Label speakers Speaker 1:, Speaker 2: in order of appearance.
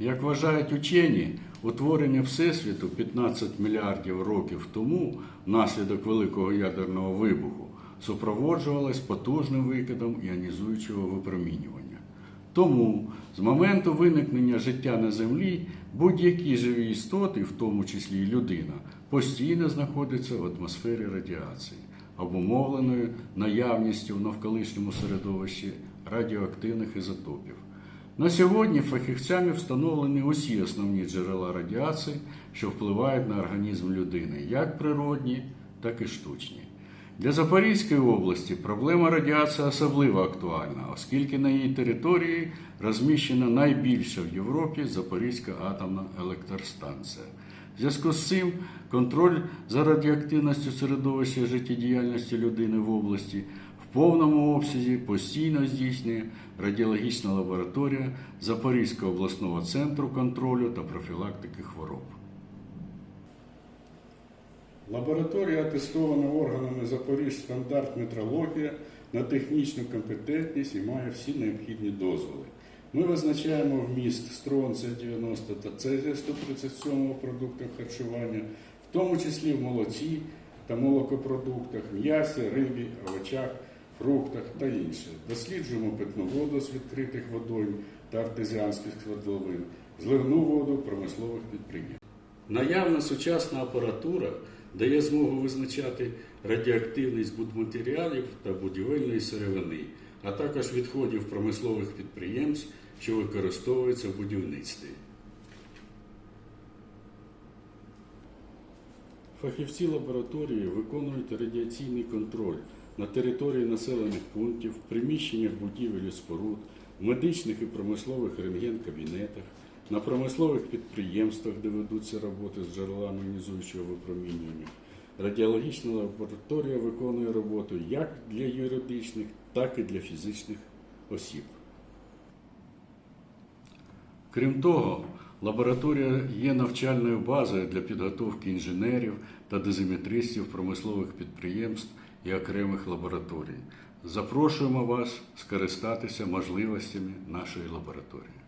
Speaker 1: Як вважають учені, утворення Всесвіту 15 мільярдів років тому, внаслідок великого ядерного вибуху, супроводжувалось потужним викидом іонізуючого випромінювання. Тому з моменту виникнення життя на Землі будь-які живі істоти, в тому числі і людина, постійно знаходяться в атмосфері радіації, обумовленої наявністю в навколишньому середовищі радіоактивних ізотопів. На сьогодні фахівцями встановлені усі основні джерела радіації, що впливають на організм людини, як природні, так і штучні. Для Запорізької області проблема радіації особливо актуальна, оскільки на її території розміщена найбільша в Європі Запорізька атомна електростанція. В зв'язку з цим контроль за радіоактивністю середовища життєдіяльності людини в області в повному обсязі постійно здійснює радіологічна лабораторія Запорізького обласного центру контролю та профілактики хвороб. Лабораторія атестована органами Запоріж стандарт метрологія на технічну компетентність і має всі необхідні дозволи. Ми визначаємо вміст стронція 90 та цезія 137 в продуктах харчування, в тому числі в молоці та молокопродуктах, м'ясі, рибі, овочах, фруктах та інше. Досліджуємо питну воду з відкритих водойм та артезіанських свердловин, зливну воду промислових підприємств. Наявна сучасна апаратура дає змогу визначати радіоактивність будматеріалів та будівельної сировини, а також відходів промислових підприємств, що використовуються в будівництві. Фахівці лабораторії виконують радіаційний контроль на території населених пунктів, приміщеннях будівель і споруд, в медичних і промислових рентген-кабінетах, на промислових підприємствах, де ведуться роботи з джерелами іонізуючого випромінювання. Радіологічна лабораторія виконує роботу як для юридичних, так і для фізичних осіб. Крім того, лабораторія є навчальною базою для підготовки інженерів та дозиметристів промислових підприємств і окремих лабораторій. Запрошуємо вас скористатися можливостями нашої лабораторії.